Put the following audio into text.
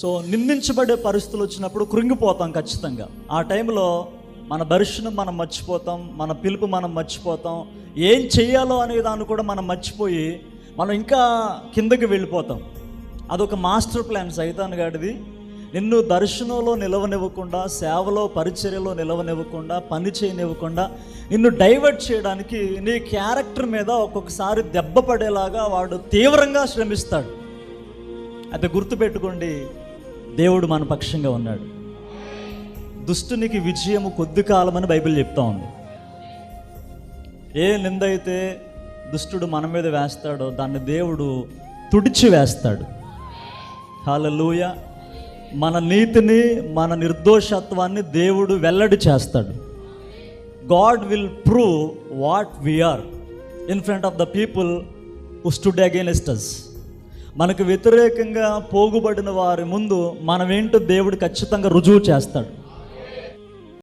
So నిందించబడే పరిస్థితులు వచ్చినప్పుడు కృంగిపోతాం ఖచ్చితంగా. ఆ టైంలో మన దర్శనం మనం మర్చిపోతాం మన పిలుపు మనం మర్చిపోతాం ఏం చేయాలో అనే దాన్ని కూడా మనం మర్చిపోయి మనం ఇంకా కిందకి వెళ్ళిపోతాం. అదొక మాస్టర్ ప్లాన్ సైతాన్ గాడిది. నిన్ను దర్శనంలో నిలవనివ్వకుండా సేవలో పరిచర్యలో నిలవనివ్వకుండా పని చేయనివ్వకుండా నిన్ను డైవర్ట్ చేయడానికి నీ క్యారెక్టర్ మీద ఒక్కొక్కసారి దెబ్బ పడేలాగా వాడు తీవ్రంగా శ్రమిస్తాడు. అయితే గుర్తుపెట్టుకోండి దేవుడు మన పక్షంగా ఉన్నాడు. దుష్టునికి విజయము కొద్ది కాలమని బైబిల్ చెప్తా ఉంది. ఏ నింద అయితే దుష్టుడు మన మీద వేస్తాడో దాన్ని దేవుడు తుడిచి వేస్తాడు. హాలూయ మన నీతిని మన నిర్దోషత్వాన్ని దేవుడు వెల్లడి చేస్తాడు. God will prove what we are in front of the people who stood against us మనకు వ్యతిరేకంగా పోగుబడిన వారి ముందు మనమేంటో దేవుడు ఖచ్చితంగా రుజువు చేస్తాడు.